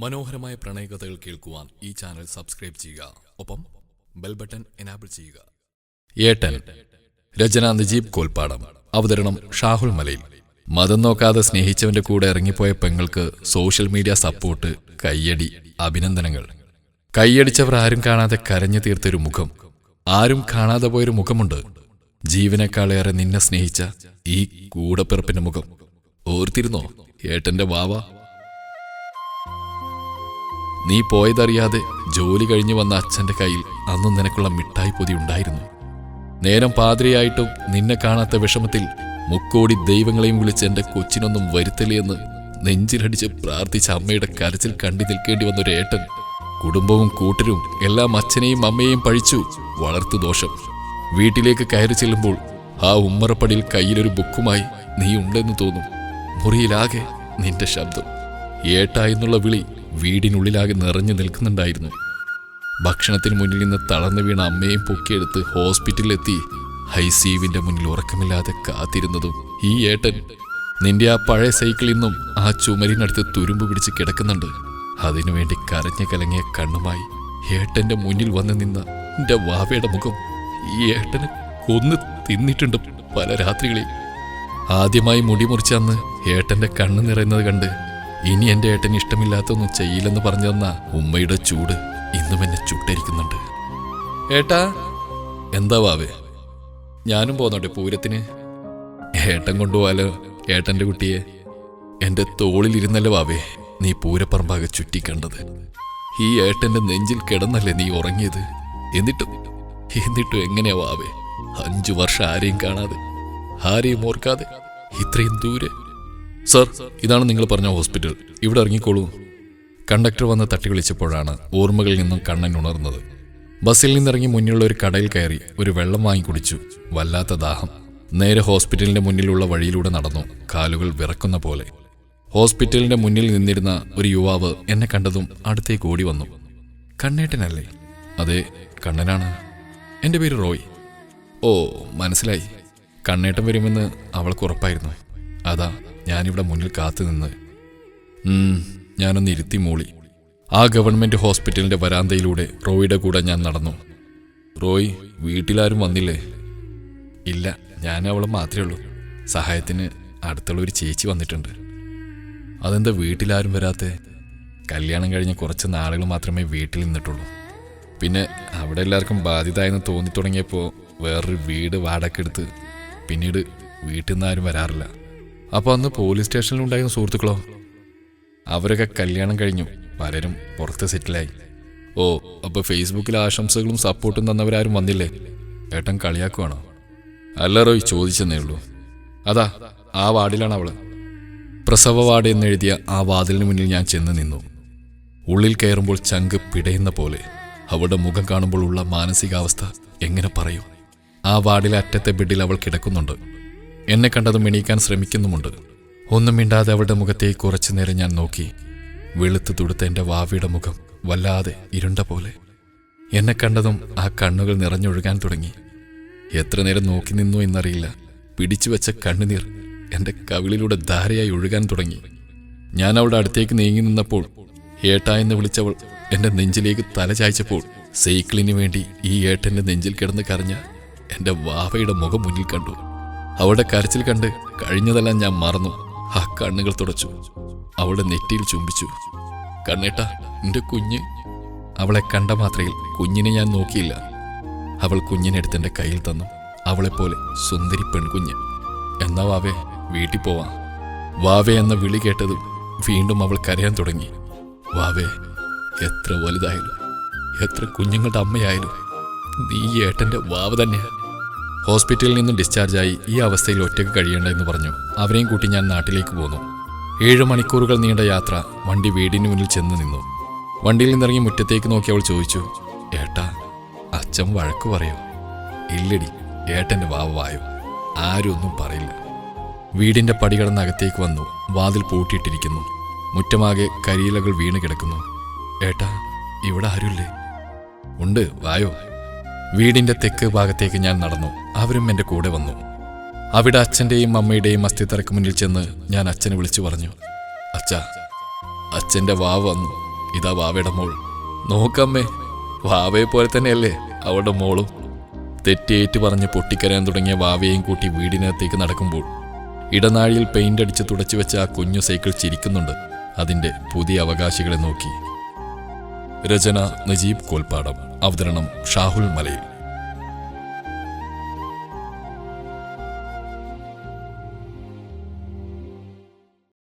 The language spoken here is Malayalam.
മനോഹരമായ പ്രണയകഥകൾ കേൾക്കുവാൻ ഈ ചാനൽ സബ്സ്ക്രൈബ് ചെയ്യുക. ഒപ്പം ബെൽ ബട്ടൺ എനാബിൾ ചെയ്യുക. ഏട്ടൻ രചന നജീബ് കോൽപ്പാടം. അവതരണം ഷാഹുൽ മലയിൽ. മതം നോക്കാതെ സ്നേഹിച്ചവന്റെ കൂടെ ഇറങ്ങിപ്പോയ പെങ്ങൾക്ക് സോഷ്യൽ മീഡിയ സപ്പോർട്ട് കയ്യടി അഭിനന്ദനങ്ങൾ. കയ്യടിച്ചവർ ആരും കാണാതെ കരഞ്ഞു തീർത്തൊരു മുഖം. ആരും കാണാതെ പോയൊരു മുഖമുണ്ട്. ജീവനേക്കാളേറെ നിന്നെ സ്നേഹിച്ച ഈ കൂടപ്പിറപ്പിന്റെ മുഖം. ഓർത്തിരുന്നോ? ഏട്ടന്റെ വാവ നീ പോയതറിയാതെ ജോലി കഴിഞ്ഞു വന്ന അച്ഛന്റെ കയ്യിൽ അന്നും നിനക്കുള്ള മിഠായി പൊതി ഉണ്ടായിരുന്നു. നേരം പാതിരിയായിട്ടും നിന്നെ കാണാത്ത വിഷമത്തിൽ മുക്കോടി ദൈവങ്ങളെയും വിളിച്ച് എന്റെ കൊച്ചിനൊന്നും വരുത്തലേന്ന് നെഞ്ചിലടിച്ച് പ്രാർത്ഥിച്ച അമ്മയുടെ കരച്ചിൽ കണ്ടു നിൽക്കേണ്ടി വന്നൊരു ഏട്ടൻ കുടുംബവും കൂട്ടരും എല്ലാം അച്ഛനെയും അമ്മയെയും പഴിച്ചു വളർത്തു ദോഷം. വീട്ടിലേക്ക് കയറി ചെല്ലുമ്പോൾ ആ ഉമ്മറപ്പടിയിൽ കയ്യിലൊരു ബുക്കുമായി നീ ഉണ്ടെന്ന് തോന്നും. മുറിയിലാകെ നിന്റെ ശബ്ദം. ഏട്ട എന്നുള്ള വിളി വീടിനുള്ളിലാകെ നിറഞ്ഞു നിൽക്കുന്നുണ്ടായിരുന്നു. ഭക്ഷണത്തിന് മുന്നിൽ നിന്ന് തളർന്നു വീണ അമ്മയും പൊക്കിയെടുത്ത് ഹോസ്പിറ്റലിലെത്തി ഹൈസീവിന്റെ മുന്നിൽ ഉറക്കമില്ലാതെ കാത്തിരുന്നതും. ഈ ഏട്ടൻ നിന്റെ ആ പഴയ സൈക്കിൾ ഇന്നും ആ ചുമരിനടുത്ത് തുരുമ്പ് പിടിച്ച് കിടക്കുന്നുണ്ട്. അതിനുവേണ്ടി കരഞ്ഞു കലങ്ങിയ കണ്ണുമായി ഏട്ടന്റെ മുന്നിൽ വന്ന് നിന്ന എന്റെ വാവയുടെ മുഖം ഈ ഏട്ടന് കൊന്ന് തിന്നിട്ടുണ്ട് പല രാത്രികളിൽ. ആദ്യമായി മുടി മുറിച്ച അന്ന് ഏട്ടന്റെ കണ്ണ് നിറയുന്നത് കണ്ട് ഇനി എന്റെ ഏട്ടന് ഇഷ്ടമില്ലാത്തൊന്നും ചെയ്യില്ലെന്ന് പറഞ്ഞു തന്ന ഉമ്മയുടെ ചൂട് ഇന്നും എന്നെ ചുട്ടരിക്കുന്നുണ്ട്. ഏട്ടാ എന്താ വാവേ? ഞാനും പോന്നോട്ടെ പൂരത്തിന്. ഏട്ടൻ കൊണ്ടുപോവാലോ ഏട്ടന്റെ കുട്ടിയെ? എന്റെ തോളിലിരുന്നല്ലോ വാവേ നീ പൂരപ്പറമ്പാകെ ചുറ്റിക്കണ്ടത്. ഈ ഏട്ടന്റെ നെഞ്ചിൽ കിടന്നല്ലേ നീ ഉറങ്ങിയത്? എന്നിട്ടും എന്നിട്ടും എങ്ങനെയാ വാവേ? അഞ്ചു വർഷം ആരെയും കാണാതെ ആരെയും ഓർക്കാതെ ഇത്രയും ദൂരെ സർ ഇതാണ് നിങ്ങൾ പറഞ്ഞ ഹോസ്പിറ്റൽ. ഇവിടെ ഇറങ്ങിക്കോളൂ. കണ്ടക്ടർ വന്ന് തട്ടി വിളിച്ചപ്പോഴാണ് ഓർമ്മകളിൽ നിന്നും കണ്ണൻ ഉണർന്നത്. ബസ്സിൽ നിന്നിറങ്ങി മുന്നിലുള്ള ഒരു കടയിൽ കയറി ഒരു വെള്ളം വാങ്ങി കുടിച്ചു. വല്ലാത്ത ദാഹം. നേരെ ഹോസ്പിറ്റലിന്റെ മുന്നിലുള്ള വഴിയിലൂടെ നടന്നു. കാലുകൾ വിറക്കുന്ന പോലെ. ഹോസ്പിറ്റലിന്റെ മുന്നിൽ നിന്നിരുന്ന ഒരു യുവാവ് എന്നെ കണ്ടതും അടുത്തേക്ക് ഓടി വന്നു. കണ്ണേട്ടനല്ലേ? അതെ കണ്ണനാണ്. എന്റെ പേര് റോയ്. ഓ മനസ്സിലായി. കണ്ണേട്ടൻ വരുമെന്ന് അവൾക്ക് ഉറപ്പായിരുന്നു. അതാ ഞാനിവിടെ മുന്നിൽ കാത്തു നിന്ന്. ഞാനൊന്ന് ഇരുത്തി മൂളി. ആ ഗവൺമെന്റ് ഹോസ്പിറ്റലിന്റെ വരാന്തയിലൂടെ റോയിയുടെ കൂടെ ഞാൻ നടന്നു. റോയ് വീട്ടിലാരും വന്നില്ലേ? ഇല്ല ഞാൻ അവൾ മാത്രമേ ഉള്ളൂ. സഹായത്തിന് അടുത്തുള്ള ഒരു ചേച്ചി വന്നിട്ടുണ്ട്. അതെന്താ വീട്ടിലാരും വരാത്ത? കല്യാണം കഴിഞ്ഞ് കുറച്ച് നാളുകൾ മാത്രമേ വീട്ടിൽ നിന്നിട്ടുള്ളൂ. പിന്നെ അവിടെ എല്ലാവർക്കും ബാധ്യതയെന്ന് തോന്നി തുടങ്ങിയപ്പോൾ വേറൊരു വീട് വാടക്കെടുത്ത് പിന്നീട് വീട്ടിൽ നിന്ന് ആരും വരാറില്ല. അപ്പോൾ അന്ന് പോലീസ് സ്റ്റേഷനിലുണ്ടായിരുന്ന സുഹൃത്തുക്കളോ? അവരൊക്കെ കല്യാണം കഴിഞ്ഞു. പലരും പുറത്ത് സെറ്റിലായി. ഓ അപ്പോൾ ഫേസ്ബുക്കിൽ ആശംസകളും സപ്പോർട്ടും തന്നവരാരും വന്നില്ലേ? ഏട്ടൻ കളിയാക്കുവാണോ? അല്ല റോയ് ചോദിച്ചെന്നേ ഉള്ളൂ. അതാ ആ വാർഡിലാണ് അവൾ. പ്രസവ വാർഡ് എന്നെഴുതിയ ആ വാതിലിന് മുന്നിൽ ഞാൻ ചെന്ന് നിന്നു. ഉള്ളിൽ കയറുമ്പോൾ ചങ്ക് പിടയുന്ന പോലെ അവളുടെ മുഖം കാണുമ്പോൾ ഉള്ള മാനസികാവസ്ഥ എങ്ങനെ പറയും? ആ വാർഡിലെ അറ്റത്തെ ബെഡിൽ അവൾ കിടക്കുന്നുണ്ട്. എന്നെ കണ്ടതും എണീക്കാൻ ശ്രമിക്കുന്നുമുണ്ട്. ഒന്നും മിണ്ടാതെ അവളുടെ മുഖത്തെ കുറച്ചു നേരം ഞാൻ നോക്കി. വെളുത്ത് തുടുത്ത എന്റെ വാവിയുടെ മുഖം വല്ലാതെ ഇരുണ്ട പോലെ. എന്നെ കണ്ടതും ആ കണ്ണുകൾ നിറഞ്ഞൊഴുകാൻ തുടങ്ങി. എത്ര നേരം നോക്കി നിന്നു എന്നറിയില്ല. പിടിച്ചു വെച്ച കണ്ണുനീർ എന്റെ കവിളിലൂടെ ധാരയായി ഒഴുകാൻ തുടങ്ങി. ഞാൻ അവളുടെ അടുത്തേക്ക് നീങ്ങി നിന്നപ്പോൾ ഏട്ട എന്ന് വിളിച്ചവൾ എന്റെ നെഞ്ചിലേക്ക് തല ചായ്ച്ചപ്പോൾ സൈക്കിളിന് വേണ്ടി ഈ ഏട്ടന്റെ നെഞ്ചിൽ കിടന്ന് കരഞ്ഞ എന്റെ വാവയുടെ മുഖം മുന്നിൽ കണ്ടു. അവളുടെ കരച്ചിൽ കണ്ട് കഴിഞ്ഞതെല്ലാം ഞാൻ മറന്നു. ആ കണ്ണുകൾ തുടച്ചു. അവളുടെ നെറ്റിയിൽ ചുംബിച്ചു. കണ്ണേട്ട എന്റെ കുഞ്ഞ്. അവളെ കണ്ട മാത്രയിൽ കുഞ്ഞിനെ ഞാൻ നോക്കിയില്ല. അവൾ കുഞ്ഞിനെടുത്ത് എന്റെ കയ്യിൽ തന്നു. അവളെപ്പോലെ സുന്ദരി പെൺകുഞ്ഞ്. എന്നാ വാവേ വീട്ടിൽ പോവാം. വാവേ എന്ന വിളി കേട്ടതും വീണ്ടും അവൾ കരയാൻ തുടങ്ങി. വാവേ എത്ര വലുതായാലും എത്ര കുഞ്ഞുങ്ങളുടെ അമ്മയായാലും നീ ഏട്ടന്റെ വാവ് തന്നെയാ. ഹോസ്പിറ്റലിൽ നിന്ന് ഡിസ്ചാർജായി ഈ അവസ്ഥയിൽ ഒറ്റയ്ക്ക് കഴിയേണ്ട എന്ന് പറഞ്ഞു. അവരെയും കൂട്ടി ഞാൻ നാട്ടിലേക്ക് പോന്നു. ഏഴ് മണിക്കൂറുകൾ നീണ്ട യാത്ര വണ്ടി വീടിന് മുന്നിൽ ചെന്ന് നിന്നു. വണ്ടിയിൽ നിന്നിറങ്ങി മുറ്റത്തേക്ക് നോക്കി അവൾ ചോദിച്ചു ഏട്ടാ അച്ഛൻ വഴക്ക് പറയോ? ഇല്ലടി ഏട്ടന്റെ വാവ് വായോ. ആരും ഒന്നും പറയില്ല. വീടിന്റെ പടി കടന്ന് അകത്തേക്ക് വന്നു വാതിൽ പൂട്ടിയിട്ടിരിക്കുന്നു. മുറ്റമാകെ കരിയിലകൾ വീണ് കിടക്കുന്നു. ഏട്ടാ ഇവിടെ ആരുമില്ലേ? ഉണ്ട് വായോ. വീടിന്റെ തെക്ക് ഭാഗത്തേക്ക് ഞാൻ നടന്നു. അവരും എന്റെ കൂടെ വന്നു. അവിടെ അച്ഛന്റെയും അമ്മയുടെയും അസ്ഥിത്തറക്ക് മുന്നിൽ ചെന്ന് ഞാൻ അച്ഛനെ വിളിച്ചു പറഞ്ഞു. അച്ഛാ അച്ഛന്റെ വാവ് വന്നു. ഇതാ വാവയുടെ മോൾ. നോക്കമ്മേ വാവയെ പോലെ തന്നെയല്ലേ അവളുടെ മോളും? തെറ്റേറ്റ് പറഞ്ഞ് പൊട്ടിക്കരയാൻ തുടങ്ങിയ വാവയെയും കൂട്ടി വീടിനകത്തേക്ക് നടക്കുമ്പോൾ ഇടനാഴിയിൽ പെയിന്റ് അടിച്ച് തുടച്ചു വെച്ച ആ കുഞ്ഞു സൈക്കിൾ ചിരിക്കുന്നുണ്ട്. അതിന്റെ പുതിയ അവകാശികളെ നോക്കി. രചന നജീബ് കോൽപ്പാടം. അവതരണം ഷാഹുൽ മലയിൽ.